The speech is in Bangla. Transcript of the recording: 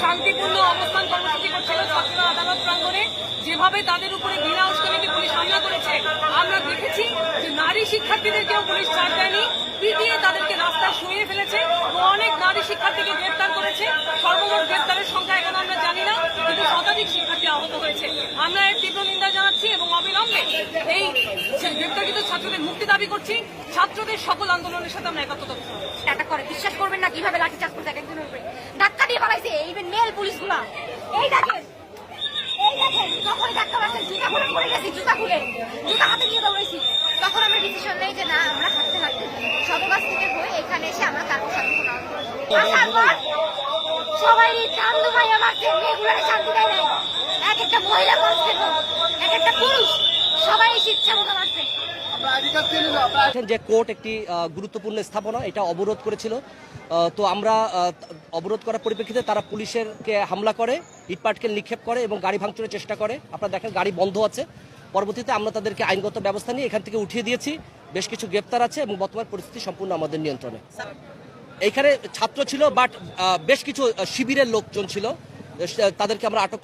শান্তিপূর্ণ অবস্থান কর্মসূচি করছিল ছাত্ররা আদালত প্রাঙ্গণে। যেভাবে তাদের উপরে ঘৃণা উস্কানিতে পুলিশ হামলা করেছে, আমরা দেখেছি যে নারী শিক্ষার্থীদেরকেও পুলিশ ছাড় দেয়নি। পিটিয়ে তাদেরকে রাস্তায় শুয়ে ফেলেছে ও অনেক নারী শিক্ষার্থীকে গ্রেপ্তার করেছে। সর্বমোট গ্রেপ্তারের সংখ্যা এখন আমরা জানি না, কিন্তু শতাধিক শিক্ষার্থী আহত হয়েছে। আমরা এর তীব্র নিন্দা জানাচ্ছি এবং অবিলম্বে এই গ্রেপ্তারকৃত ছাত্রদের মুক্তি দাবি করছি। ছাত্রদের সকল আন্দোলনের সাথে আমরা একাত্মতা অ্যাটাক করে, বিশ্বাস করবেন না কীভাবে লাঠিচার্জ করছে এক একজনের উপরে। ইভেন মেল পুলিশগুলা। এই দেখেন। এই দেখেন, যখন ধাক্কা মারছে, জুতা খুলে পড়ে গেছি, জুতা খুলে। জুতা হাতে নিয়ে দৌড়াইছি তখন আমরা ডিসিশন নেই যে, না, আমরা হাঁটতে হাঁটতে সদবাস থেকে হয়ে এখানে এসে আমরা তারপর শান্তি আসার পর সবাই চান্দু ভাই মারছে মেয়েগুলোর শান্তি দেয় নাই। এক একটা মহিলা মারছে এক একটা পুরুষ, সবাই ইচ্ছা মতো মারছে। যে কোর্ট একটি গুরুত্বপূর্ণ স্থাপনা, এটা অবরোধ করেছিল। তো আমরা অবরোধ করার পরিপ্রেক্ষিতে তারা পুলিশের কে হামলা করে, ইটপাটকে নিক্ষেপ করে এবং গাড়ি ভাঙচুরের চেষ্টা করে। আপনারা দেখেন, গাড়ি বন্ধ আছে। পরবর্তীতে আমরা তাদেরকে আইনগত ব্যবস্থা নিয়ে এখান থেকে উঠিয়ে দিয়েছি। বেশ কিছু গ্রেপ্তার আছে এবং বর্তমান পরিস্থিতি সম্পূর্ণ আমাদের নিয়ন্ত্রণে। এখানে ছাত্র ছিল, বাট বেশ কিছু শিবিরের লোকজন ছিল। তাদেরকে আমরা আটক